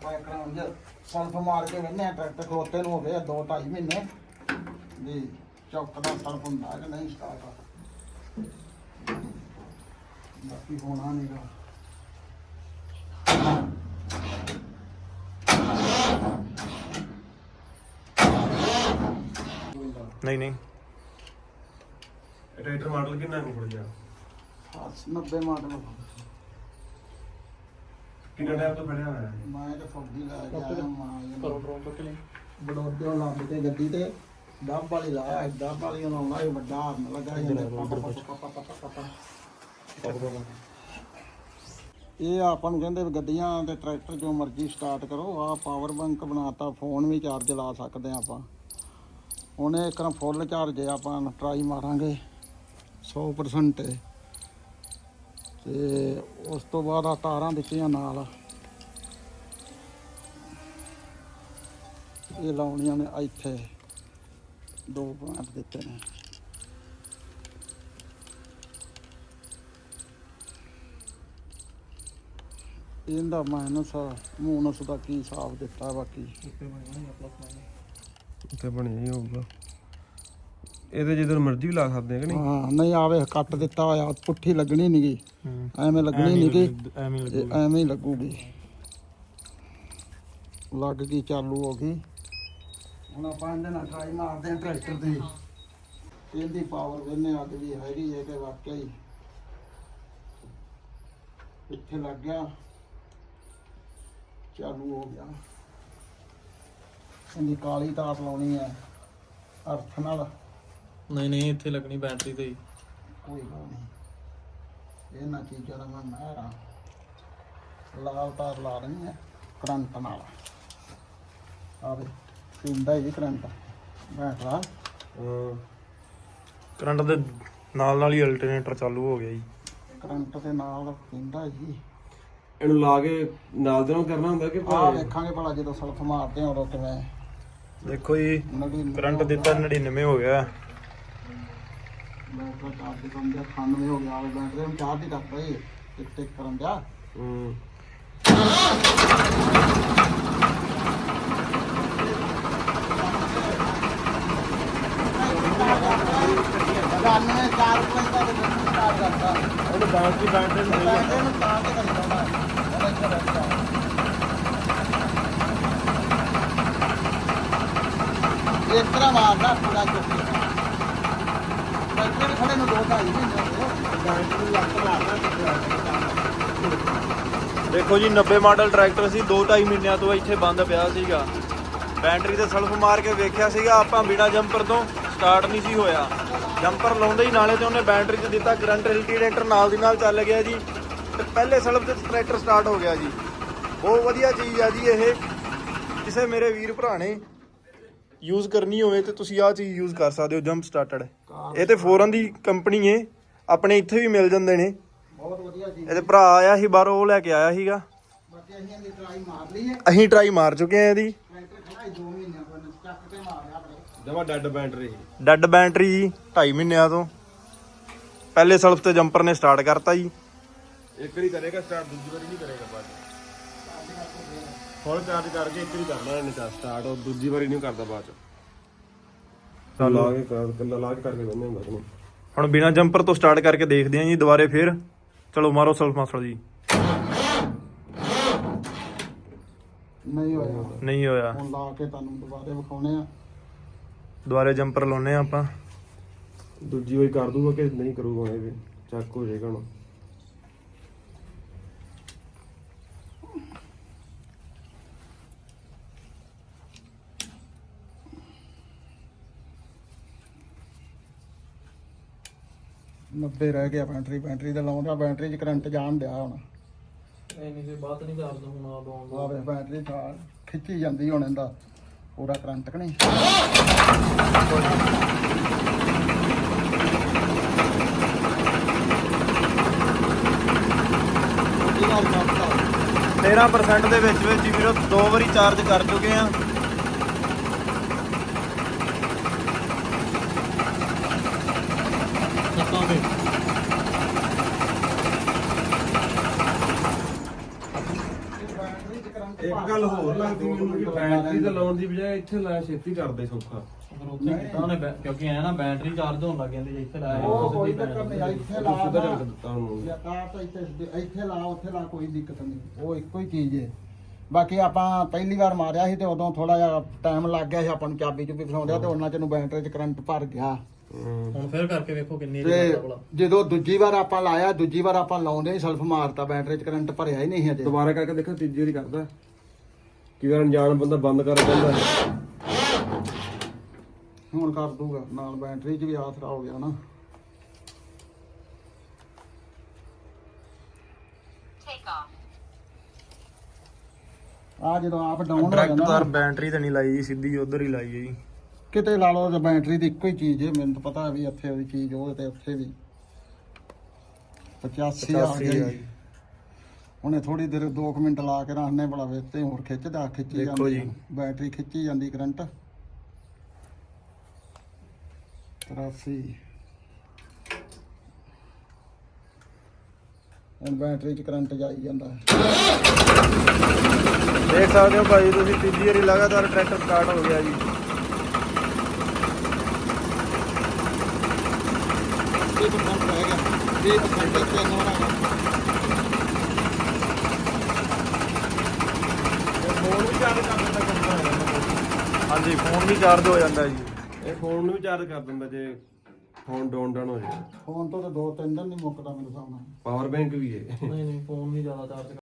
ਆਪਾਂ ਇੱਕ round self ਮਾਰ ਕੇ ਵੰਨੇ ਆ ਟਰੈਕਟਰ ਖਲੋਤੇ ਨੂੰ ਹੋ ਗਏ 2 2.5 ਮਹੀਨੇ ਵੀ ਚੌਕ ਦਾ ਸਲਫ ਹੁੰਦਾ ਕਿ ਨਹੀਂ ਸਟਾਰਟ ਬਾਕੀ ਹੋਣਾ ਨਹੀਂਗਾ ਨਹੀਂ ਨਹੀਂ। ਇਹ ਟਰੈਕਟਰ ਮਾਡਲ ਕਿੰਨਾ ਕੁ ਪੜ ਗਿਆ 90 ਮਾਡਲ ਕਿੰਨਾ ਟਾਈਮ ਤੋਂ ਫੜਿਆ ਹੋਇਆ? ਹੈ ਮੈਂ ਤਾਂ ਫੌਜੀ ਲਾ ਕੇ ਆਇਆ ਮਾਂ ਬੜੋਦਿਓ ਲੰਬ ਤੇ ਗੱਡੀ ਤੇ ਡੱਬ ਵਾਲੀ ਲਾਇਆ ਡੱਬ ਵਾਲੀ ਨੂੰ ਆਉਣਾ ਇਹ ਵੱਡਾ ਹਾਰਨ ਲੱਗਾ। ਇਹ ਆਪਾਂ ਨੂੰ ਕਹਿੰਦੇ ਗੱਡੀਆਂ ਤੇ ਟਰੈਕਟਰ ਜੋ ਮਰਜ਼ੀ ਸਟਾਰਟ ਕਰੋ ਆ ਪਾਵਰ ਬੈਂਕ ਬਣਾਤਾ ਫੋਨ ਵੀ ਚਾਰਜ ਲਾ ਸਕਦੇ ਆ ਆਪਾਂ। ਹੁਣ ਇਹ ਇੱਕ ਫੁੱਲ ਚਾਰਜ ਆਪਾਂ ਟਰਾਈ ਮਾਰਾਂਗੇ 100% ਤੇ ਉਸ ਤੋਂ ਬਾਅਦ ਆ ਤਾਰਾਂ ਦਿੱਤੀਆਂ ਨਾਲ ਇਹ ਲਾਉਣੀਆਂ ਨੇ ਇੱਥੇ ਦੋ ਪੁਆਇੰਟ ਦਿੱਤੇ ਨੇ। ਇਹਦਾ ਮਾਈਨਸ ਮੂਨਸ ਦਾ ਕੀ ਹਿਸਾਬ ਦਿੱਤਾ ਬਾਕੀ? ਉੱਤੇ ਬਣਿਆ ਹੀ ਹੋਊਗਾ। ਇਹਦੇ ਜਦੋਂ ਮਰਜ਼ੀ ਵੀ ਲਾ ਸਕਦੇ ਆ ਕਿ ਨਹੀਂ? ਹਾਂ ਨਹੀਂ ਆਵੇ ਕੱਟ ਦਿੱਤਾ ਹੋਇਆ ਪੁੱਠੀ ਲੱਗਣੀ ਨਹੀਂਗੀ ਐਵੇਂ ਲੱਗਣੀ ਨਹੀਂਗੀ ਐਵੇਂ ਇਹ ਐਵੇਂ ਹੀ ਲੱਗੂਗੀ। ਲੱਗ ਗਈ ਚਾਲੂ ਹੋ ਗਈ। ਹੁਣ ਆਪਾਂ ਇਹਦੇ ਨਾਲ ਟਰਾਈ ਮਾਰਦੇ ਹਾਂ ਟਰੈਕਟਰ ਦੀ ਇਹਦੀ ਪਾਵਰ ਵੇਨੇ ਅੱਗ ਵੀ ਹੈਗੀ ਹੈ ਕਿ ਵਾਕਿਆ ਹੀ ਇੱਥੇ ਲੱਗ ਗਿਆ। ਚਾਲੂ ਹੋ ਗਿਆ। ਇਹਦੀ ਕਾਲੀ ਤਾਰ ਲਾਉਣੀ ਹੈ ਅਰਥ ਨਾਲ। ਨਹੀਂ ਨਹੀਂ ਇੱਥੇ ਲੱਗਣੀ ਬੈਟਰੀ ਤੇ ਹੀ। ਕੋਈ ਗੱਲ ਨਹੀਂ। ਇਹਨਾਂ ਚੀਜ਼ਾਂ ਦਾ ਮੈਂ ਮਾਹਿਰ ਲਾਲ ਤਾਰ ਲਾ ਦੇਣੀ ਹੈ ਕਰੰਟ ਨਾਲ। ਆਵੇ ਪਿੰਦਾ ਹੀ ਕਰੰਟ। ਬੈਟਰਾ ਕਰੰਟ ਦੇ ਨਾਲ ਨਾਲ ਹੀ ਅਲਟਰਨੇਟਰ ਚਾਲੂ ਹੋ ਗਿਆ ਜੀ। ਕਰੰਟ ਦੇ ਨਾਲ ਪਿੰਦਾ ਹੀ। ਇਹਨੂੰ ਲਾ ਕੇ ਨਾਲ ਦੇ ਨਾਲ ਕਰਨਾ ਹੁੰਦਾ ਕਿ ਆ ਭਾਵੇਂ? ਵੇਖਾਂਗੇ ਭਲਾ ਜਦੋਂ ਸਲਫ ਮਾਰਦੇ ਆ ਉਦੋਂ ਕਿਵੇਂ। ਦੇਖੋ ਜੀ ਕਰੰਟ ਦਿੱਤਾ 99 ਹੋ ਗਿਆ। ਬੈਟਰਾ ਚਾਰਜ ਕਰਨ ਦਾ 98 ਹੋ ਗਿਆ ਬੈਟਰੀ ਨੂੰ ਚਾਰਜ ਹੀ ਕਰਤਾ ਇਹ ਟਿਕ ਟਿਕ ਕਰਨ ਦਾ ਹੂੰ। ਜਾਨਣੇ 4 ਪੁਆਇੰਟ ਦਾ ਸਟਾਰਟ ਕਰਤਾ ਉਹਨੂੰ ਬੈਟਰੀ ਬੈਟਰੀ ਨੂੰ ਬੈਟਰੀ ਨੂੰ ਚਾਰਜ ਕਰਦਾ ਮੈਂ ਉਹਦਾ। ਇੱਥੇ ਬੈਠਾ ਇਸ ਤਰ੍ਹਾਂ ਮਾਰਦਾ ਪੂਰਾ ਚੁੱਕ ਕੇ ਬੈਟਰੀ ਦੇ ਖੜੇ ਨੂੰ ਦੋ ਢਾਈ ਮਹੀਨੇ ਹੋ ਗਏ ਬੈਟਰੀ ਨੂੰ ਲੱਤ ਮਾਰਦਾ ਦੇਖੋ ਜੀ 90 ਮਾਡਲ ਟਰੈਕਟਰ ਸੀ 2.5 ਮਹੀਨਿਆਂ ਤੋਂ ਇੱਥੇ ਬੰਦ ਪਿਆ ਸੀਗਾ। ਬੈਟਰੀ ਤੇ ਸਲਫ ਮਾਰ ਕੇ ਵੇਖਿਆ ਸੀਗਾ, ਆਪਾਂ ਬਿਨਾ ਜੰਪਰ ਤੋਂ ਸਟਾਰਟ ਨਹੀਂ ਸੀ ਹੋਇਆ। ਜੰਪਰ ਲਾਉਂਦੇ ਹੀ ਨਾਲੇ ਤੇ ਉਹਨੇ ਬੈਟਰੀ 'ਚ ਦਿੱਤਾ ਕਰੰਟ ਰੈਗੂਲੇਟਰ, ਨਾਲ ਦੀ ਨਾਲ ਚੱਲ ਗਿਆ ਜੀ। ਤੇ ਪਹਿਲੇ ਸਲਫ ਤੇ ਟਰੈਕਟਰ ਸਟਾਰਟ ਹੋ ਗਿਆ ਜੀ। ਬਹੁਤ ਵਧੀਆ ਚੀਜ਼ ਆ ਜੀ ਇਹ। ਕਿਸੇ ਮੇਰੇ ਵੀਰ ਭਰਾ ਨੇ ਯੂਜ਼ ਕਰਨੀ ਹੋਵੇ ਤੇ ਤੁਸੀਂ ਆਹ ਚੀਜ਼ ਯੂਜ਼ ਕਰ ਸਕਦੇ ਹੋ ਜੰਪ ਸਟਾਰਟਡ ਇਹ ਤੇ ਫੋਰਨ ਦੀ ਕੰਪਨੀ ਏ ਆਪਣੇ ਇੱਥੇ ਵੀ ਮਿਲ ਜਾਂਦੇ ਨੇ। ਬਹੁਤ ਵਧੀਆ ਜੀ। ਇਹਦੇ ਭਰਾ ਆਇਆ ਸੀ ਬਾਹਰੋਂ ਉਹ ਲੈ ਕੇ ਆਇਆ ਸੀਗਾ। ਬਾਕੀ ਅਸੀਂ ਇਹਦੀ ਟਰਾਈ ਮਾਰ ਲਈ ਹੈ। ਅਸੀਂ ਟਰਾਈ ਮਾਰ ਚੁੱਕੇ ਆ ਇਹਦੀ। ਟਰੈਕਟਰ ਖੜਾ ਹੀ 2 ਮਹੀਨਿਆਂ ਤੋਂ ਇਹਨੇ ਚੱਕ ਕੇ ਮਾਰਿਆ ਆਪਣੇ। ਜਮਾ ਡੈਡ ਬੈਟਰੀ ਡੈਡ ਬੈਟਰੀ ਜੀ 2.5 ਮਹੀਨਿਆਂ ਤੋਂ। ਪਹਿਲੇ ਸਲਫ ਤੇ ਜੰਪਰ ਨੇ ਸਟਾਰਟ ਕਰਤਾ ਜੀ। ਇੱਕ ਵਾਰੀ ਕਰੇਗਾ ਸਟਾਰਟ ਦੂਜੀ ਵਾਰੀ ਨਹੀਂ ਕਰੇਗਾ ਬਾਅਦ ਫੁੱਲ ਚਾਰਜ ਕਰਕੇ ਇੱਕ ਵਾਰੀ ਕਰਨਾ ਇਹਨੇ ਤਾਂ ਸਟਾਰਟ ਉਹ ਦੂਜੀ ਵਾਰੀ ਨਹੀਂ ਕਰਦਾ ਬਾਅਦ ਚ। ਤਾਂ ਲਾ ਕੇ ਕਰ ਕੱਲਾ ਲਾ ਕੇ ਕਰਕੇ ਬੰਨੇ ਹੁੰਦਾ ਤੈਨੂੰ ਹੁਣ ਬਿਨਾ ਜੰਪਰ ਤੋਂ ਸਟਾਰਟ ਕਰਕੇ ਦੇਖਦੇ ਆਂ ਜੀ ਦੁਬਾਰੇ ਫੇਰ। ਚਲੋ ਮਾਰੋ ਸਲਫ ਮਾਸਟਰ ਜੀ। ਨਹੀਂ ਹੋਇਆ। ਨਹੀਂ ਹੋਇਆ। ਹੁਣ ਲਾ ਕੇ ਤੁਹਾਨੂੰ ਦੁਬਾਰੇ ਵਿਖਾਉਣੇ ਆ। ਦੁਬਾਰੇ ਜੰਪਰ ਲਾਉਨੇ ਆ ਆਪਾਂ। ਦੂਜੀ ਵਾਰੀ ਕਰ ਦੂਗਾ ਕਿ ਨਹੀਂ ਕਰੂਗਾ ਇਹ ਵੀ? ਚੱਕ ਹੋ ਜਾਏਗਾ ਹੁਣ। ਨੱਬੇ ਰਹਿ ਗਿਆ ਬੈਟਰੀ ਬੈਟਰੀ ਤੇ ਲਾਉਂਦਾ ਬੈਟਰੀ 'ਚ ਕਰੰਟ ਜਾਣ ਡਿਆ ਹੁਣ। ਨਹੀਂ ਕੋਈ ਬਾਤ ਨਹੀਂ ਕਰਦਾ ਹੁਣ ਆ ਆਵੇ ਬੈਟਰੀ ਤਾਂ ਖਿੱਚੀ ਜਾਂਦੀ ਹੁਣ ਇਹਦਾ ਪੂਰਾ ਕਰੰਟ ਕਿ ਨਹੀਂ? ਇਹ ਨਾਲ ਚੱਲਦਾ 13% ਦੇ ਵਿੱਚ ਵਿੱਚ ਹੀ ਵੀਰੋ ਦੋ ਵਾਰੀ ਚਾਰਜ ਕਰ ਚੁੱਕੇ ਆ ਛੱਤਾਂ ਤੇ ਇਹ ਬੈਟਰੀ 'ਚ ਕਰੰਟ ਇੱਕ ਮੈਨੂੰ ਕਿ ਬੈਟਰੀ ਤੇ ਲਾਉਣ ਦੀ ਬਜਾਏ ਇੱਥੇ ਲਾਇਆ ਛੇਤੀ ਕਰਦੇ ਸੌਖਾ। ਫਿਰ ਉੱਥੇ ਕੀਤਾ ਉਹਨੇ ਬੈ- ਕਿਉਂਕਿ ਐ ਨਾ ਬੈਟਰੀ ਚਾਰਜ ਹੋਣ ਲੱਗ ਜਾਂਦੀ ਜੇ ਇੱਥੇ ਲਾਇਆ ਉਹ ਕੋਈ ਚੱਕਰ ਨਹੀਂ ਇੱਥੇ ਲਾ ਸਿੱਧਾ ਦਿੱਤਾ ਉਹਨੂੰ। ਜਾਂ ਕਾਰ ਤਾਂ ਇੱਥੇ ਇੱਥੇ ਲਾ ਉੱਥੇ ਲਾ ਕੋਈ ਦਿੱਕਤ ਨਹੀਂ। ਉਹ ਇੱਕੋ ਹੀ ਚੀਜ਼ ਹੈ। ਬਾਕੀ ਆਪਾਂ ਪਹਿਲੀ ਵਾਰ ਮਾਰਿਆ ਸੀ ਤੇ ਉਦੋਂ ਥੋੜਾ ਜਿਹਾ ਟਾਈਮ ਲੱਗ ਗਿਆ ਸੀ ਆਪਾਂ ਨੂੰ ਚਾਬੀ ਚੁਬੀ ਫਸਾਉਂਦਿਆ ਤੇ ਉਹਨਾਂ ਚ ਨੂੰ ਬੈਟਰੀ ਚ ਕਰੰਟ ਭਰ ਗਿਆ। ਹੁਣ ਫਿਰ ਕਰਕੇ ਵੇਖੋ ਕਿੰਨੀ ਤੇ ਜਦੋਂ ਦੂਜੀ ਵਾਰ ਆਪਾਂ ਲਾਇਆ ਦੂਜੀ ਵਾਰ ਆਪਾਂ ਲਾਉਂਦੇ ਹੀ ਸਲਫ ਮਾਰਤਾ ਬੈਟਰੀ ਚ ਕਰੰਟ ਭਰਿਆ ਹੀ ਨਹੀਂ ਸੀ ਅਜੇ ਦੁਬਾਰਾ ਕਰਕੇ ਦੇਖੋ ਤੀਜੀ ਵਾਰੀ ਕਰਦਾ। ਕੀ ਅਣਜਾਣ ਬੰਦਾ ਬੰਦ ਕਰ ਦਿੰਦਾ ਹੁਣ ਕਰ ਦੂਗਾ ਨਾਲ ਬੈਟਰੀ ਚ ਵੀ ਆਸਰਾ ਹੋ ਗਿਆ ਨਾ। ਆ ਜਦੋਂ ਆਪ ਡਾਊਨ ਹੋ ਡਾਇਰੈਕਟ ਜਾਂਦਾ ਤਾਰ ਨਾ, ਬੈਟਰੀ ਤੇ ਨਹੀਂ ਲਾਈ ਜੀ ਸਿੱਧੀ ਉਧਰ ਹੀ ਲਾਈ ਹੈ ਜੀ ਕਿਤੇ ਲਾ ਲਓ ਬੈਟਰੀ ਦੀ ਇੱਕੋ ਹੀ ਚੀਜ਼ ਹੈ ਮੈਨੂੰ ਤਾਂ ਪਤਾ ਵੀ ਇੱਥੇ ਉਹਦੀ ਚੀਜ਼ ਉਹ ਤੇ ਉੱਥੇ ਵੀ। 85 ਆ 85 ਗਿਆ ਜੀ। ਉਹਨੇ ਥੋੜੀ ਦੇਰ 2 ਮਿੰਟ ਲਾ ਕੇ ਰੱਖਨੇ ਬੜਾ ਵੇ ਤੇ ਹੋਰ ਖਿੱਚਦਾ ਖਿੱਚੀ ਦੇਖੋ ਜਾਂਦੀ ਜੀ। ਬੈਟਰੀ ਖਿੱਚੀ ਜਾਂਦੀ ਕਰੰਟ। 83 ਹੁਣ ਬੈਟਰੀ ਚ ਕਰੰਟ ਜਾਈ ਜਾਂਦਾ। ਹੈ ਦੇਖ ਸਕਦੇ ਹੋ ਭਾਈ ਤੁਸੀਂ ਤੀਜੀ ਵਾਰੀ ਲਗਾਤਾਰ ਟਰੈਕਟਰ ਸਟਾਰਟ ਹੋ ਗਿਆ ਜੀ। ਇਹ ਪਰਸੈਂਟ ਰਹਿ ਗਿਆ। 20% ਇੱਥੇ ਨੋਣਾ ਫੋਨ ਵੀ ਚਾਰਜ ਕਰ ਦਿੰਦਾ ਕੰਪਨੀ ਹਾਂਜੀ ਫੋਨ ਵੀ ਚਾਰਜ ਹੋ ਜਾਂਦਾ ਜੀ। ਇਹ ਫੋਨ ਨੂੰ ਵੀ ਚਾਰਜ ਕਰ ਦਿੰਦਾ ਜੇ ਫੋਨ ਡਾਊਨ ਡਾਊਨ ਹੋ ਜਾਏ ਫੋਨ ਤੋਂ ਤਾਂ ਦੋ ਤਿੰਨ ਦਿਨ ਨਹੀਂ ਮੁੱਕਦਾ ਮੇਰੇ ਹਿਸਾਬ ਨਾਲ। ਪਾਵਰ ਬੈਂਕ ਵੀ ਹੈ। ਨਹੀਂ ਨਹੀਂ ਫੋਨ ਨਹੀਂ ਜ਼ਿਆਦਾ ਚਾਰਜ